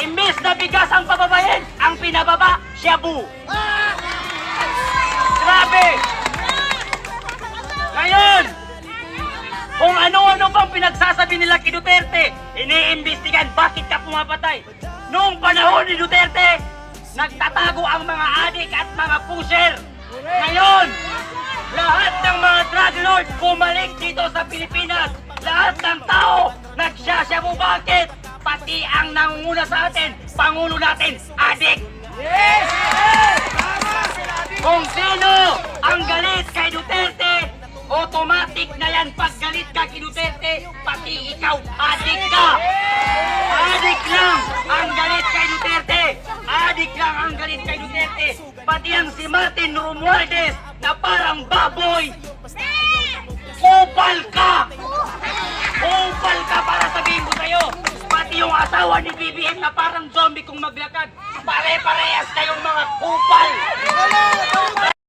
Imbis na bigas ang pababayin, ang pinababa, shabu. Grabe! Ngayon, kung ano-ano pang pinagsasabi nila kay Duterte, iniimbestigan bakit ka pumapatay. Noong panahon ni Duterte, nagtatago ang mga adik at mga pusher. Ngayon, lahat ng mga drug lord bumalik dito sa Pilipinas. Lahat ng tao nangunguna sa atin, Pangulo natin, adik. Kung sino ang galit kay Duterte, automatic na yan pag galit ka kay Duterte, pati ikaw, adik ka! Adik lang ang galit kay Duterte! Adik lang ang galit kay Duterte! Pati ang si Martin Romualdez na parang Asawa ni BBM na parang zombie kung maglakad! Pare-parehas kayong mga kupal!